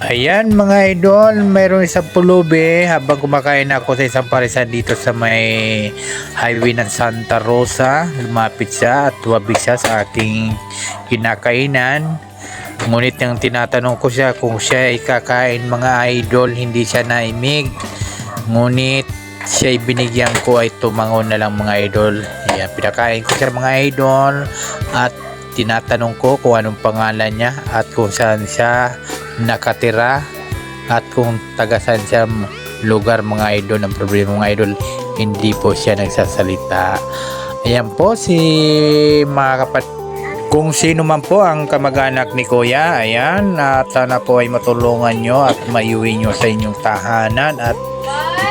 Ayan mga idol, mayroong isang pulubi habang kumakain ako sa isang parisan dito sa may highway ng Santa Rosa. Lumapit siya at tuwabig siya sa aking kinakainan. Ngunit yung tinatanong ko siya kung siya ay kakain mga idol, hindi siya naimig. Ngunit siya binigyan ko ay tumangon na lang mga idol. Ayan, pinakain ko siya mga idol at tinatanong ko kung anong pangalan niya at kung saan siya nakatira at kung taga saan siya lugar mga idol. Ang problema mga idol hindi po siya nagsasalita. Ayan po si mga kapat kung sino man po ang kamag-anak ni Kuya ayan. At sana po ay matulungan nyo at maiuwi nyo sa inyong tahanan at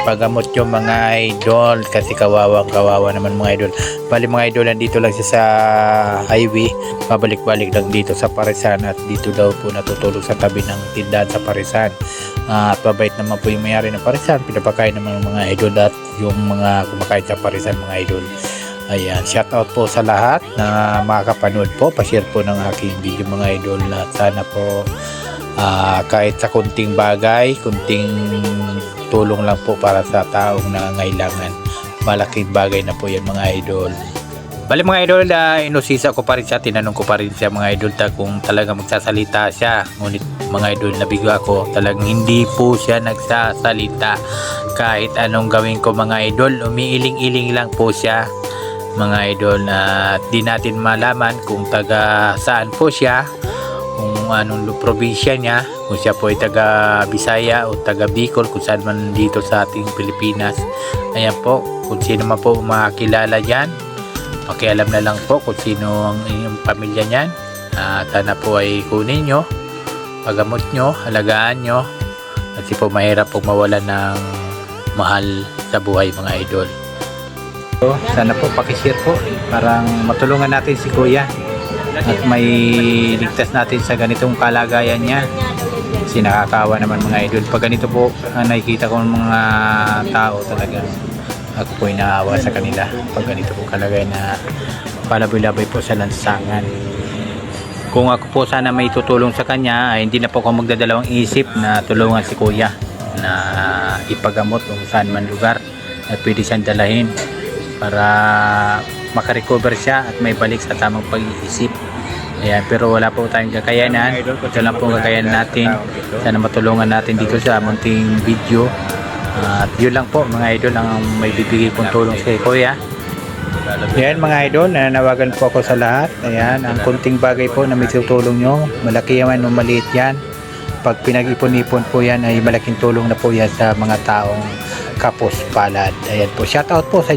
ipagamot yung mga idol kasi kawawang kawawa naman mga idol. Bali mga idol nandito lang siya sa highway. Pabalik-balik lang dito sa Parisan at dito daw po natutulog sa tabi ng tindahan sa Parisan. Ah, at mabait naman po yung mayari ng Parisan. Pinapakain naman ng mga idol at yung mga kumakain sa Parisan mga idol. Ayan, shout out po sa lahat na makakapanood po. Pa-share po ng aking video mga idol. At sana po ah, kahit sa kunting bagay, kunting tulong lang po para sa taong nangangailangan. Malaking bagay na po yan mga idol. Bali mga idol, uh, inusisa ko pa rin siya, tinanong ko pa rin siya mga idol ta kung talaga magsasalita siya. Ngunit mga idol, nabigo ako, talagang hindi po siya nagsasalita. Kahit anong gawin ko mga idol, umiiling-iling lang po siya mga idol na di natin malaman kung taga saan po siya kung anong probinsya niya kung siya po ay taga Bisaya o taga Bicol kung saan man dito sa ating Pilipinas. Ayan po kung sino man po makakilala dyan pakialam na lang po kung sino ang inyong pamilya niyan. At sana po ay kunin nyo pagamot nyo, alagaan nyo kasi po mahirap po mawala ng mahal sa buhay mga idol. So, sana po pakishare po parang matulungan natin si Kuya at may ligtas natin sa ganitong kalagayan niya. Kasi nakakawa naman mga idol. Pag ganito po ang nakikita ko ng mga tao talaga ako po inaawa sa kanila. Pag ganito po kalagayan na palaboy-laboy po sa lansangan. Kung ako po sana may tutulong sa kanya ay hindi na po ako magdadalawang isip na tulungan si kuya na ipagamot kung saan man lugar na pwede siyang dalahin para makarecover siya at may balik sa tamang pag-iisip. Ayan, pero wala po tayong kakayanan ito lang po ang kakayanan natin. sana matulungan natin dito sa munting video. At yun lang po mga idol ang may bibigay pong tulong kay kuya. Ayan mga idol, nananawagan po ako sa lahat. Ayan, ang kunting bagay po na may tutulong nyo, malaki yaman o maliit yan. Pag pinag-ipon-ipon po yan ay malaking tulong na po yan sa mga taong kapos palad. Ayan po, shout out po sa